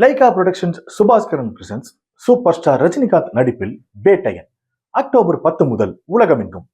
Lyca Productions Subaskaran presents super star Rajinikanth நடிப்பில் Vettaiyan October பத்து முதல் உலகமெங்கும்.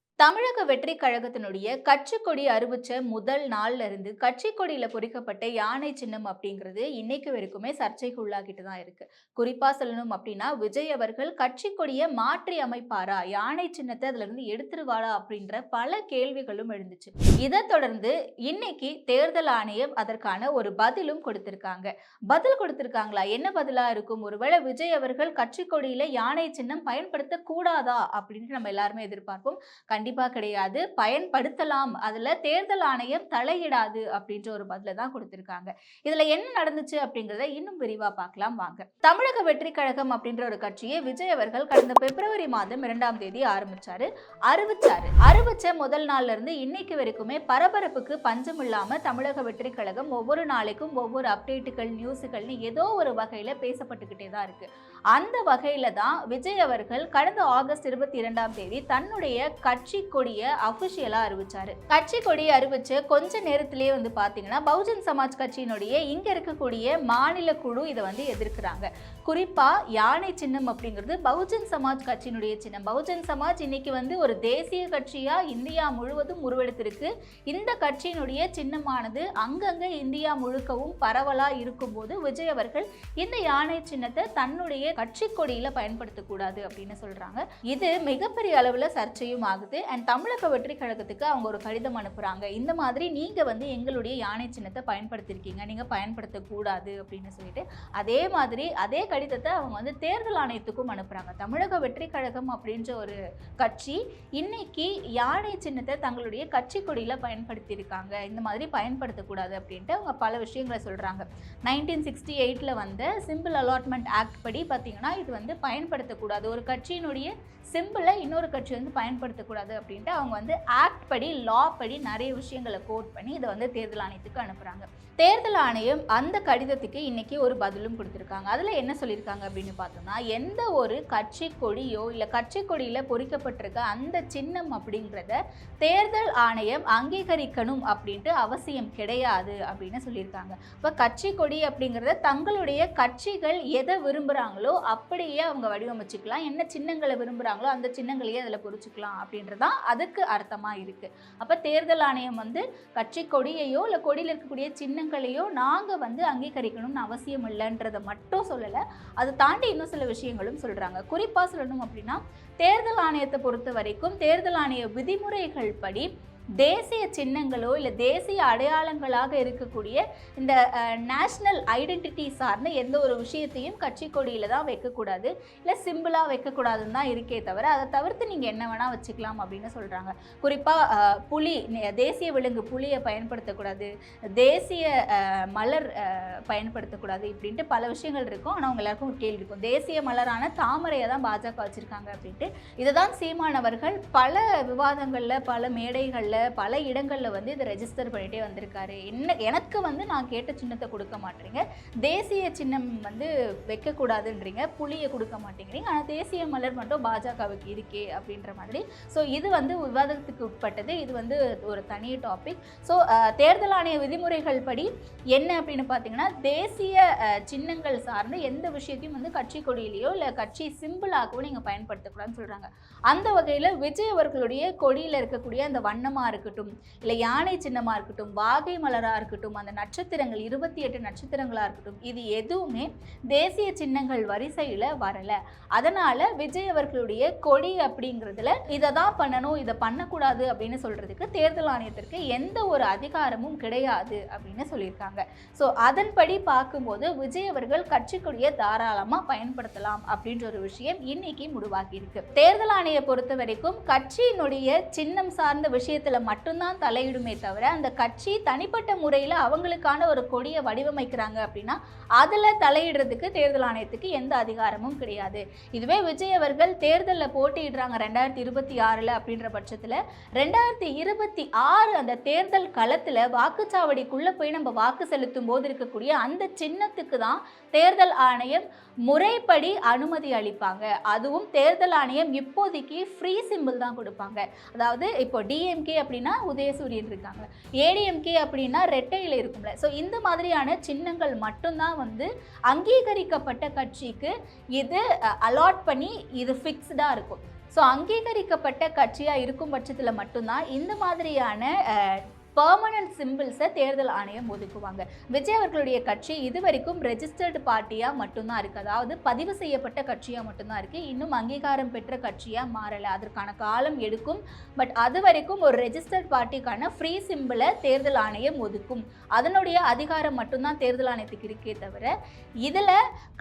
வெற்றி கழகத்தினுடைய கட்சி கொடி அறிவிச்ச முதல் நாள்ல இருந்து கட்சி கொடியில பொறிக்கப்பட்ட யானை சின்னம் அப்படிங்கிறது இன்னைக்கு வரைக்குமே சர்ச்சைக்கு உள்ளாகிட்டு தான் இருக்கு. குறிப்பா சொல்லணும் அப்படின்னா விஜய் அவர்கள் கட்சி கொடியை மாற்றி அமைப்பாரா? யானை சின்னத்தை அதுல இருந்து எடுத்துருவாரா? அப்படின்ற பல கேள்விகளும் எழுந்துச்சு. இதை தொடர்ந்து இன்னைக்கு தேர்தல் ஆணையம் அதற்கான ஒரு பதிலும் கொடுத்திருக்காங்க. பதில் கொடுத்திருக்காங்களா? என்ன பதிலா இருக்கும்? ஒருவேளை விஜய் அவர்கள் கட்சி கொடியில யானை சின்னம் பயன்படுத்த கூடாதா அப்படின்னு நம்ம எல்லாருமே எதிர்பார்ப்போம். கண்டிப்பா கிடையாது. பயன்படுத்தலாம். அதில் தேர்தல் ஆணையம் தலையிடாது அப்படின்ற ஒரு பதில தான் கொடுத்துருக்காங்க. இதில் என்ன நடந்துச்சு அப்படிங்கிறத இன்னும் விரிவா பார்க்கலாம் வாங்க. தமிழக வெற்றி கழகம் அப்படின்ற ஒரு கட்சியை விஜய் அவர்கள் கடந்த பிப்ரவரி மாதம் இரண்டாம் தேதி ஆரம்பிச்சாரு. அறிவிச்சாரு. அறிவிச்ச முதல் நாள்ல இருந்து இன்னைக்கு வரைக்குமே பரபரப்புக்கு பஞ்சம் இல்லாம தமிழக வெற்றி கழகம் ஒவ்வொரு நாளைக்கும் ஒவ்வொரு அப்டேட்டுகள் நியூஸுகள்னு ஏதோ ஒரு வகையில பேசப்பட்டுக்கிட்டே தான் இருக்கு. அந்த வகையில் தான் விஜய் அவர்கள் கடந்த ஆகஸ்ட் இருபத்தி இரண்டாம் தேதி தன்னுடைய கட்சி கொடியை அஃபிஷியலாக அறிவிச்சார். கட்சி கொடியை அறிவிச்சு கொஞ்ச நேரத்திலேயே வந்து பார்த்தீங்கன்னா பகுஜன் சமாஜ் கட்சியினுடைய இங்கே இருக்கக்கூடிய மாநில குழு இதை வந்து எதிர்க்கிறாங்க. குறிப்பாக யானை சின்னம் அப்படிங்கிறது பகுஜன் சமாஜ் கட்சியினுடைய சின்னம். பகுஜன் சமாஜ் இன்னைக்கு வந்து ஒரு தேசிய கட்சியாக இந்தியா முழுவதும் உருவெடுத்திருக்கு. இந்த கட்சியினுடைய சின்னமானது அங்கங்கே இந்தியா முழுக்கவும் பரவலாக இருக்கும்போது விஜய் அவர்கள் இந்த யானை சின்னத்தை தன்னுடைய கட்சி கொடியில பயன்படுத்தக்கூடாது அப்படின்னு சொல்றாங்க. இது மிகப்பெரிய அளவுல சர்ச்சையும் ஆகுது. அண்ட் தமிழக வெற்றி கழகத்துக்கு அவங்க ஒரு கடிதம் அனுப்புறாங்க. இந்த மாதிரி நீங்க வந்து எங்களுடைய யானை சின்னத்தை பயன்படுத்திருக்கீங்க. நீங்க பயன்படுத்தக்கூடாது அப்படின்னு சொல்லிட்டு அதே மாதிரி அதே கடிதத்தை அவங்க வந்து தேர்தல் ஆணையத்துக்கும் அனுப்புறாங்க. தமிழக வெற்றி கழகம் அப்படின்ற ஒரு கட்சி இன்னைக்கு யானை சின்னத்தை தங்களுடைய கட்சி கொடியில பயன்படுத்தியிருக்காங்க. இந்த மாதிரி பயன்படுத்தக்கூடாது அப்படின்ட்டு அவங்க பல விஷயங்களை சொல்றாங்க. நைன்டீன் சிக்ஸ்டி எயிட்ல வந்த சிம்பிள் அலாட்மெண்ட் ஆக்ட் படி பார்த்தீங்கன்னா இது வந்து பயன்படுத்தக்கூடாது. ஒரு கட்சியினுடைய சிம்பிளை இன்னொரு கட்சி வந்து பயன்படுத்தக்கூடாது அப்படின்ட்டு அவங்க வந்து ஆக்ட் படி லா படி நிறைய விஷயங்களை கோட் பண்ணி இதை வந்து தேர்தல் ஆணையத்துக்கு அனுப்புகிறாங்க தேர்தல் ஆணையம் அந்த கடிதத்துக்கு இன்னைக்கு ஒரு பதிலும் கொடுத்துருக்காங்க. அதில் என்ன சொல்லியிருக்காங்க அப்படின்னு பார்த்தோம்னா எந்த ஒரு கட்சி கொடியோ இல்லை கட்சி கொடியில் பொறிக்கப்பட்டிருக்க அந்த சின்னம் அப்படிங்கிறத தேர்தல் ஆணையம் அங்கீகரிக்கணும் அப்படின்ட்டு அவசியம் கிடையாது அப்படின்னு சொல்லியிருக்காங்க. இப்போ கட்சி கொடி அப்படிங்கிறத தங்களுடைய கட்சிகள் எதை விரும்புகிறாங்களோ அப்படியே அவங்க வடிவமைச்சுக்கலாம். என்ன சின்னங்களை விரும்புகிறாங்களோ அந்த சின்னங்களையே அதில் பொறிச்சுக்கலாம் அப்படின்றதான் அதுக்கு அர்த்தமாக இருக்குது அப்போ தேர்தல் ஆணையம் வந்து கட்சி கொடியையோ இல்லை கொடியில் இருக்கக்கூடிய சின்னங்களையோ நாங்கள் வந்து அங்கீகரிக்கணும்னு அவசியம் இல்லைன்றதை மட்டும் சொல்லலை. அதை தாண்டி இன்னும் சில விஷயங்களும் சொல்கிறாங்க குறிப்பாக சொல்லணும் அப்படின்னா தேர்தல் ஆணையத்தை பொறுத்த வரைக்கும் தேர்தல் ஆணைய விதிமுறைகள் படி தேசிய சின்னங்களோ இல்லை தேசிய அடையாளங்களாக இருக்கக்கூடிய இந்த நேஷ்னல் ஐடென்டிட்டி சார்ந்த எந்த ஒரு விஷயத்தையும் கட்சி கொடியில் தான் வைக்கக்கூடாது. இல்லை சிம்பிளாக வைக்கக்கூடாதுன்னு தான் இருக்கே தவிர அதை தவிர்த்து நீங்கள் என்ன வேணால் வச்சுக்கலாம் அப்படின்னு சொல்கிறாங்க குறிப்பாக புலி தேசிய விலங்கு புலியை பயன்படுத்தக்கூடாது. தேசிய மலர் பயன்படுத்தக்கூடாது இப்படின்ட்டு பல விஷயங்கள் இருக்கும். ஆனால் அவங்க எல்லாருக்கும் ஒரு கேள்வி இருக்கும். தேசிய மலரான தாமரையை தான் பாஜக வச்சுருக்காங்க அப்படின்ட்டு. இதை தான் சீமானவர்கள் பல விவாதங்களில் பல மேடைகளில் பல இடங்களில் வந்து இதை ரெஜிஸ்டர் பண்ணிட்டே வந்திருக்காரு. என்ன எனக்கு வந்து நான் கேட்ட சின்னத்தை கொடுக்க மாட்டேறீங்க. தேசிய சின்னம் வந்து வைக்கக்கூடாதுன்றீங்க. புளியை கொடுக்க மாட்டேங்கிறீங்க. ஆனால் தேசிய மலர் மட்டும் பாஜகவுக்கு இருக்கே அப்படின்ற மாதிரி. ஸோ இது வந்து விவாதத்துக்கு உட்பட்டது. இது வந்து ஒரு தனி டாபிக் ஸோ தேர்தல் ஆணைய விதிமுறைகள் படி என்ன அப்படின்னு பார்த்தீங்கன்னா தேசிய சின்னங்கள் சார்ந்த எந்த விஷயத்தையும் வந்து கட்சி கொடியிலையோ இல்லை கட்சி சிம்பிளாகவோ நீங்கள் பயன்படுத்தக்கூடாதுன்னு சொல்கிறாங்க அந்த வகையில் விஜய் அவர்களுடைய கொடியில் இருக்கக்கூடிய அந்த வண்ணமாக இருக்கட்டும் இல்லை யானை சின்னமாக இருக்கட்டும் வாகை மலராக இருக்கட்டும் அந்த நட்சத்திரங்கள் இருபத்தி எட்டு நட்சத்திரங்களாக இருக்கட்டும் இது எதுவுமே தேசிய சின்னங்கள் வரிசையில் வரலை. அதனால் விஜய் அவர்களுடைய கொடி அப்படிங்கிறதுல இதை தான் பண்ணணும் இதை பண்ணக்கூடாது அப்படின்னு சொல்கிறதுக்கு தேர்தல் ஆணையத்திற்கு எந்த ஒரு அதிகாரமும் கிடையாது அப்படின்னு சொல்லியிருக்காங்க. ஸோ அதன்படி பார்க்கும்போது விஜய் அவர்கள் கட்சி கொடியை தாராளமாக பயன்படுத்தலாம் அப்படின்ற ஒரு விஷயம் இன்னைக்கு முடிவாகி இருக்கு. தேர்தல் ஆணையை பொறுத்த வரைக்கும் கட்சியினுடைய சின்னம் சார்ந்த விஷயத்தில் மட்டும்தான் தலையிடுமே தவிர அந்த கட்சி தனிப்பட்ட முறையில் அவங்களுக்கான ஒரு கொடியை வடிவமைக்கிறாங்க அப்படின்னா அதில் தலையிடுறதுக்கு தேர்தல் ஆணையத்துக்கு எந்த அதிகாரமும் கிடையாது. இதுவே விஜய் அவர்கள் தேர்தலில் போட்டியிடுறாங்க ரெண்டாயிரத்தி இருபத்தி ஆறில் அப்படின்ற பட்சத்தில் ரெண்டாயிரத்தி இருபத்தி ஆறு அந்த தேர்தல் களத்தில் வாக்குச்சாவடிக்குள்ளே போய் நம்ம வாக்கு செலுத்தும் போது இருக்கக்கூடிய அந்த சின்னத்துக்கு தான் தேர்தல் ஆணையம் முறைப்படி அனுமதி அளிப்பாங்க. அதுவும் தேர்தல் ஆணையம் இப்போதைக்கு ஃப்ரீ சிம்பிள் தான் கொடுப்பாங்க. அதாவது இப்போ டிஎம்கே அப்படின்னா உதயசூரியன் இருக்காங்க. ஏடிஎம்கே அப்படின்னா ரெட்டையில் இருக்கும்ல. ஸோ இந்த மாதிரியான சின்னங்கள் மட்டும்தான் வந்து அங்கீகரிக்கப்பட்ட கட்சிக்கு இது அலாட் பண்ணி இது ஃபிக்ஸ்டாக இருக்கும். ஸோ அங்கீகரிக்கப்பட்ட கட்சியாக இருக்கும் பட்சத்தில் மட்டும்தான் இந்த மாதிரியான பர்மனன்ட் சிம்பிள்ஸை தேர்தல் ஆணையம் ஒதுக்குவாங்க. விஜய் அவர்களுடைய கட்சி இது வரைக்கும் ரெஜிஸ்டர்டு பார்ட்டியாக மட்டும்தான் இருக்குது அதாவது பதிவு செய்யப்பட்ட கட்சியாக மட்டும்தான் இருக்குது இன்னும் அங்கீகாரம் பெற்ற கட்சியாக மாறலை. அதற்கான காலம் எடுக்கும். பட் அது வரைக்கும் ஒரு ரெஜிஸ்டர்ட் பார்ட்டிக்கான ஃப்ரீ சிம்பிளை தேர்தல் ஆணையம் ஒதுக்கும். அதனுடைய அதிகாரம் மட்டும்தான் தேர்தல் ஆணையத்துக்கு இருக்கே தவிர இதில்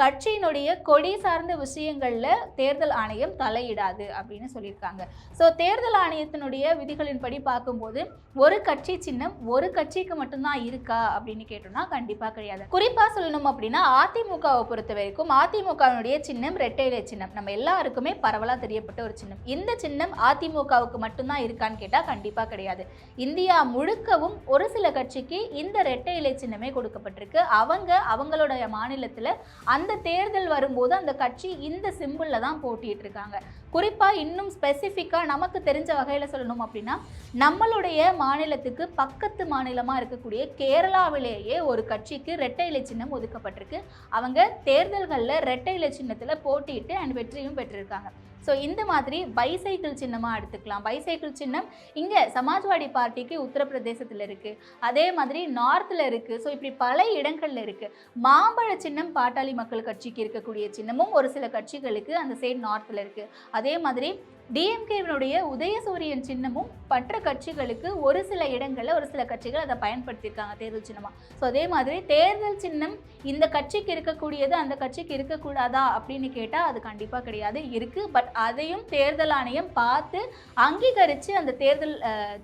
கட்சியினுடைய கொடி சார்ந்த விஷயங்களில் தேர்தல் ஆணையம் தலையிடாது அப்படின்னு சொல்லியிருக்காங்க. ஸோ தேர்தல் ஆணையத்தினுடைய விதிகளின்படி பார்க்கும்போது ஒரு கட்சி சின்னம் ஒரு கட்சிக்கு மட்டும்தான் இருக்கா அப்படின்னு கேட்டோம்னா கண்டிப்பாக கிடையாது. குறிப்பாக சொல்லணும் அப்படின்னா அதிமுகவை பொறுத்த வரைக்கும் அதிமுகவினுடைய சின்னம் ரெட்டை இலை சின்னம் நம்ம எல்லாருக்குமே பரவலாக தெரியப்பட்ட ஒரு சின்னம். இந்த சின்னம் அதிமுகவுக்கு மட்டும்தான் இருக்கான்னு கேட்டால் கண்டிப்பாக கிடையாது. இந்தியா முழுக்கவும் ஒரு சில கட்சிக்கு இந்த ரெட்டை இலை சின்னமே கொடுக்கப்பட்டிருக்கு. அவங்க அவங்களுடைய மாநிலத்தில் அந்த தேர்தல் வரும்போது அந்த கட்சி இந்த சிம்பிளில் தான் போட்டிட்டு இருக்காங்க குறிப்பாக இன்னும் ஸ்பெசிஃபிக்காக நமக்கு தெரிஞ்ச வகையில் சொல்லணும் அப்படின்னா நம்மளுடைய மாநிலத்துக்கு பக்கத்து மாநிலமாக இருக்கக்கூடிய கேரளாவிலேயே ஒரு கட்சிக்கு ரெட்டை இலை சின்னம் ஒதுக்கப்பட்டிருக்கு. அவங்க தேர்தல்களில் ரெட்டை இலை சின்னத்தில் போட்டியிட்டு அண்ட் வெற்றியும் பெற்றிருக்காங்க. ஸோ இந்த மாதிரி பைசைக்கிள் சின்னமாக எடுத்துக்கலாம். பைசைக்கிள் சின்னம் இங்கே சமாஜ்வாடி பார்ட்டிக்கு உத்தரப்பிரதேசத்தில் இருக்குது அதே மாதிரி நார்த்தில் இருக்குது ஸோ இப்படி பல இடங்களில் இருக்குது மாம்பழ சின்னம் பாட்டாளி மக்கள் கட்சிக்கு இருக்கக்கூடிய சின்னமும் ஒரு சில கட்சிகளுக்கு அந்த சைடு நார்த்தில் இருக்குது அதே மாதிரி டிஎம்கேவினுடைய உதயசூரியன் சின்னமும் மற்ற கட்சிகளுக்கு ஒரு சில இடங்களில் ஒரு சில கட்சிகள் அதை பயன்படுத்தியிருக்காங்க தேர்தல் சின்னமாக ஸோ அதே மாதிரி தேர்தல் சின்னம் இந்த கட்சிக்கு இருக்கக்கூடியது அந்த கட்சிக்கு இருக்கக்கூடாதா அப்படின்னு கேட்டால் அது கண்டிப்பாக கிடையாது. இருக்குது பட் அதையும் தேர்தல் ஆணையம் பார்த்து அங்கீகரித்து அந்த தேர்தல்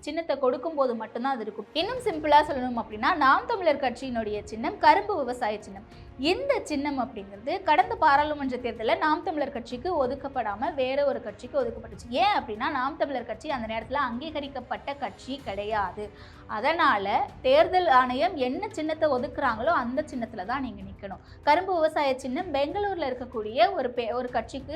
சின்னத்தை கொடுக்கும்போது மட்டும்தான் அது இருக்கும். இன்னும் சிம்பிளாக சொல்லணும் அப்படின்னா நாம் தமிழர் கட்சியினுடைய சின்னம் கரும்பு விவசாய சின்னம். இந்த சின்னம் அப்படிங்கிறது கடந்த பாராளுமன்ற தேர்தலில் நாம் தமிழர் கட்சிக்கு ஒதுக்கப்படாமல் வேற ஒரு கட்சிக்கு ஒதுக்கப்பட்டுச்சு. ஏன் அப்படின்னா நாம் தமிழர் கட்சி அந்த நேரத்தில் அங்கீகரிக்கப்பட்ட கட்சி கிடையாது. அதனால் தேர்தல் ஆணையம் என்ன சின்னத்தை ஒதுக்குறாங்களோ அந்த சின்னத்தில் தான் நீங்கள் நிற்கணும் கரும்பு விவசாய சின்னம் பெங்களூரில் இருக்கக்கூடிய ஒரு பே ஒரு கட்சிக்கு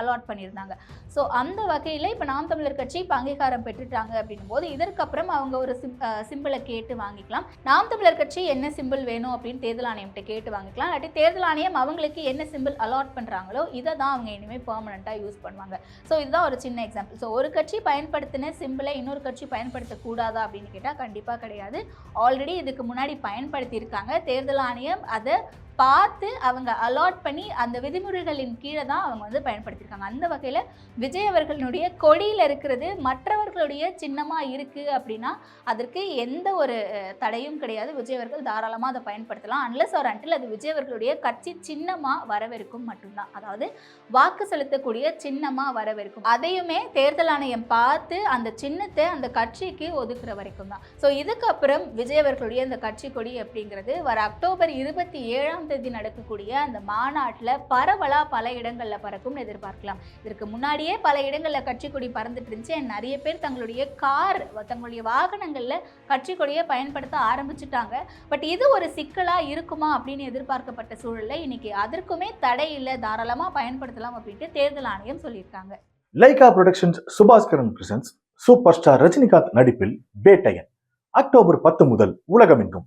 அலாட் பண்ணியிருந்தாங்க. ஸோ அந்த வகையில் இப்போ நாம் தமிழர் கட்சி இப்போ அங்கீகாரம் பெற்றுட்டாங்க அப்படின்னும் போது இதற்கப்புறம் அவங்க ஒரு சிம் சிம்பிளை கேட்டு வாங்கிக்கலாம். நாம் தமிழர் கட்சி என்ன சிம்பிள் வேணும் அப்படின்னு தேர்தல் ஆணையம்கிட்ட கேட்டு வாங்கிக்கலாம். இல்லாட்டி தேர்தல் ஆணையம் அவங்களுக்கு என்ன சிம்பிள் அலாட் பண்ணுறாங்களோ இதை தான் அவங்க இனிமேல் பர்மனெண்ட்டாக யூஸ் பண்ணுவாங்க. ஸோ இதுதான் ஒரு சின்ன எக்ஸாம்பிள் ஸோ ஒரு கட்சி பயன்படுத்தின சிம்பிளை இன்னொரு கட்சி பயன்படுத்தக்கூடாதா அப்படின்னு கேட்டால் கண்டிப்பாக கிடையாது. ஆல்ரெடி இதுக்கு முன்னாடி பயன்படுத்தியிருக்காங்க. தேர்தல் ஆணையம் அதை பார்த்து அவங்க அலாட் பண்ணி அந்த விதிமுறைகளின் கீழே தான் அவங்க வந்து பயன்படுத்தியிருக்காங்க அந்த வகையில் விஜய் அவர்களுடைய கொடியில் இருக்கிறது மற்றவர்களுடைய சின்னமாக இருக்குது அப்படின்னா அதற்கு எந்த ஒரு தடையும் கிடையாது. விஜய் அவர்கள் தாராளமாக அதை பயன்படுத்தலாம். அன்லஸ் ஒரு அன்டில் அது விஜய் அவர்களுடைய கட்சி சின்னமாக வரவிருக்கும் மட்டும்தான். அதாவது வாக்கு செலுத்தக்கூடிய சின்னமாக வரவிருக்கும். அதையுமே தேர்தல் ஆணையம் பார்த்து அந்த சின்னத்தை அந்த கட்சிக்கு ஒதுக்குற வரைக்கும் தான். ஸோ இதுக்கப்புறம் விஜய் அவர்களுடைய அந்த கட்சி கொடி அப்படிங்கிறது வர அக்டோபர் இருபத்தி ஏழாம் தேதி நடக்கக்கூடிய அந்த மாநாட்டில் பரவலாக பல இடங்களில் பறக்கும்னு எதிர்பார்க்கலாம். இதற்கு முன்னாடியே பல இடங்களில் கட்சி கொடி பறந்துட்டு இருந்துச்சு. நிறைய பேர் தங்களுடைய கார் தங்களுடைய வாகனங்களில் கட்சி கொடியை பயன்படுத்த ஆரம்பிச்சுட்டாங்க. பட் இது ஒரு சிக்கலாக இருக்குமா அப்படின்னு எதிர்பார்க்கப்பட்ட சூழலில் இன்னைக்கு அதற்குமே தடை இல்லை தாராளமாக பயன்படுத்தலாம் அப்படின்ட்டு தேர்தல் ஆணையம் சொல்லியிருக்காங்க. Lyca Productions Subaskaran presents super star Rajinikanth நடிப்பில் பேட்டையன். அக்டோபர் பத்து முதல் உலகமெங்கும்.